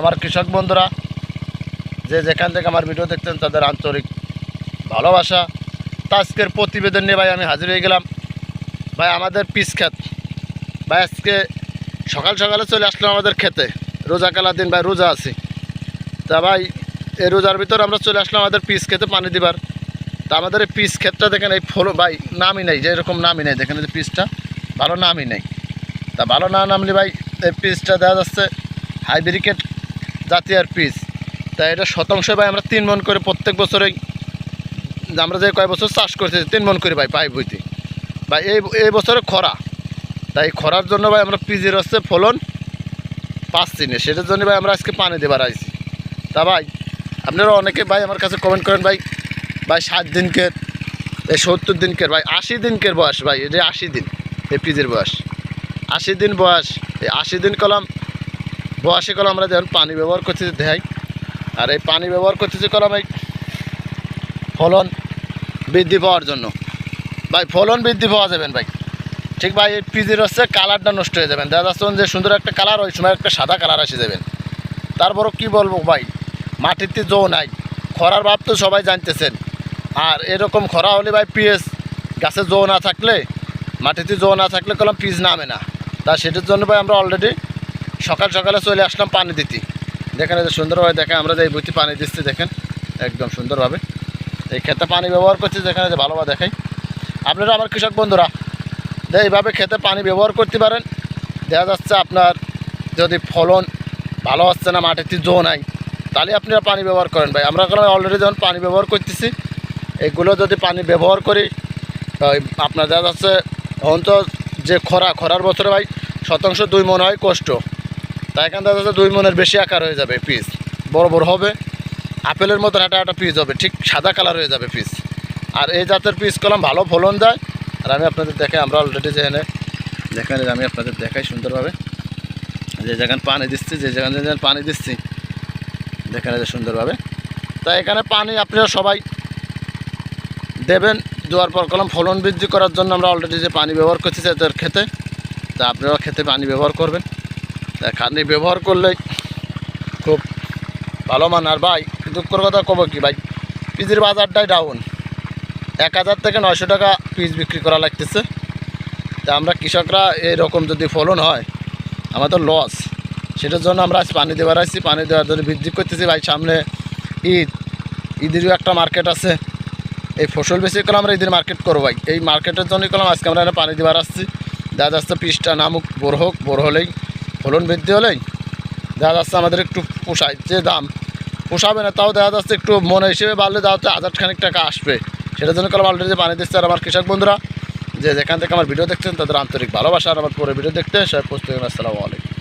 আমার কৃষক বন্ধুরা, যে যেখান থেকে আমার ভিডিও দেখতেন তাদের আন্তরিক ভালোবাসা। তা আজকের প্রতিবেদন নিয়ে ভাই আমি হাজির হয়ে গেলাম। ভাই, আমাদের পিস ক্ষেত। ভাই, আজকে সকাল সকালে চলে আসলাম আমাদের খেতে রোজা কালার দিন ভাই, রোজা আছি। তা ভাই, এই রোজার ভিতর আমরা চলে আসলাম আমাদের পিস খেতে পানি দিবার। তা আমাদের এই পিস ক্ষেতটা দেখেন, এই ফলো, ভাই, নামই নেই, যে এরকম নামই নেই। দেখেন এই পিসটা, ভালো নামই নেই। তা ভালো না নামলে ভাই, এই পিসটা দেখা যাচ্ছে হাইব্রিকেট জাতীয় পিস তাই এটা শতাংশ ভাই আমরা তিন মন করে প্রত্যেক বছরে আমরা যে কয় বছর চাষ করতেছি তিন মন করে ভাই পাইপ বইতে ভাই, এই এই বছরে খরা। তাই খরার জন্য ভাই আমরা পিজির হচ্ছে ফলন পাচ্ছি না। সেটার জন্য ভাই আমরা আজকে পানি দেবার আইছি। তা ভাই, আপনারা অনেকে ভাই আমার কাছে কমেন্ট করেন ভাই ভাই ষাট দিনকের এই সত্তর দিনকের, ভাই আশি দিনকের বয়স ভাই এটা আশি দিন, এই পিজির বয়স। আশি দিন বয়স, এই আশি দিন কলম বয়সে কলম আমরা যেমন পানি ব্যবহার করতেছি, দেখাই। আর এই পানি ব্যবহার করতেছি কলম এই ফলন বৃদ্ধি পাওয়ার জন্য। ভাই, ফলন বৃদ্ধি পাওয়া যাবেন ভাই। ঠিক ভাই, এই পিজির হচ্ছে কালারটা নষ্ট হয়ে যাবেন। দেখা যাচ্ছে যে সুন্দর একটা কালার, ওই সময় একটা সাদা কালার এসে যাবেন। তারপরও কি বলব ভাই, মাটিতে জো নাই। খরার ভাব তো সবাই জানতেছেন। আর এরকম খরা হলে ভাই পিএস গাছে জো না থাকলে, মাটিতে জো না থাকলে কলম পিস নামে না। তা সেটার জন্য ভাই আমরা অলরেডি সকাল সকালে চলে আসলাম পানি দিতে। দেখেন যে সুন্দরভাবে দেখেন, আমরা যে এই বইতে পানি দিচ্ছি, দেখেন, একদম সুন্দরভাবে। এই খেতে পানি ব্যবহার করছি যেখানে যে ভালোভাবে দেখাই। আপনারা আমার কৃষক বন্ধুরা, যে এইভাবে খেতে পানি ব্যবহার করতে পারেন, দেখা যাচ্ছে আপনার যদি ফলন ভালো হচ্ছে না, মাটিতে জো নাই, তাহলে আপনারা পানি ব্যবহার করেন ভাই। আমরা অলরেডি যখন পানি ব্যবহার করতেছি, এগুলো যদি পানি ব্যবহার করি আপনার দেখা যাচ্ছে, এখন তো যে খরা, খরার বছরে ভাই শতাংশ দুই মনে হয় কষ্ট। তাই এখান দেখা যাচ্ছে দুই মনের বেশি আকার হয়ে যাবে পিস বড় বড় হবে। আপেলের মতন একটা একটা পিস হবে, ঠিক সাদা কালার হয়ে যাবে পিস আর এই জাতের পিস কলম ভালো ফলন যায় আর আমি আপনাদের দেখাই আমরা অলরেডি যেখানে যেখানে আমি আপনাদের দেখাই সুন্দরভাবে। যে যেখানে পানি দিচ্ছি, যে যেখানে যেখানে পানি দিচ্ছি, দেখানে যে সুন্দরভাবে। তাই এখানে পানি আপনারা সবাই দেবেন। দেওয়ার পর কলম ফলন বৃদ্ধি করার জন্য আমরা অলরেডি যে পানি ব্যবহার করছি তাদের খেতে তা আপনারা খেতে পানি ব্যবহার করবেন। পানি ব্যবহার করলে খুব ভালো মান আর ভাই, দুঃখের কথা কব কি ভাই, পিজির বাজারটাই ডাউন এক হাজার থেকে নয়শো টাকা পিস বিক্রি করা লাগতেছে। তা আমরা কৃষকরা এরকম যদি ফলন হয়, আমাদের লস সেটার জন্য আমরা আজ পানি দেওয়ার আসছি পানি দেওয়ার জন্য বৃদ্ধি করতেছি। ভাই, সামনে ঈদ, ঈদেরও একটা মার্কেট আছে। এই ফসল বেশি করলে আমরা ঈদের মার্কেট করব ভাই। এই মার্কেটের জন্যই করলাম, আজকে আমরা এখানে পানি দেওয়ার আসছি। দেখা যাচ্ছে পিসটা নামুক বড় হোক বড় হলেই ফলন বৃদ্ধি হলেই দেখা যাচ্ছে আমাদের একটু পোষায়, যে দাম পোষাবে না, তাও দেখা যাচ্ছে একটু মনে হিসেবে বাড়লে দেখা যাচ্ছে হাজার খানিক টাকা আসবে। সেটার জন্য কারণ অলরেডি পানি দিচ্ছে আর আমার কৃষক বন্ধুরা, যে যেখান থেকে আমার ভিডিও দেখছেন, তাদের আন্তরিক ভালোবাসা আর আমার পরে ভিডিও দেখতে, সবাই প্রস্তুত আসসালামু আলাইকুম।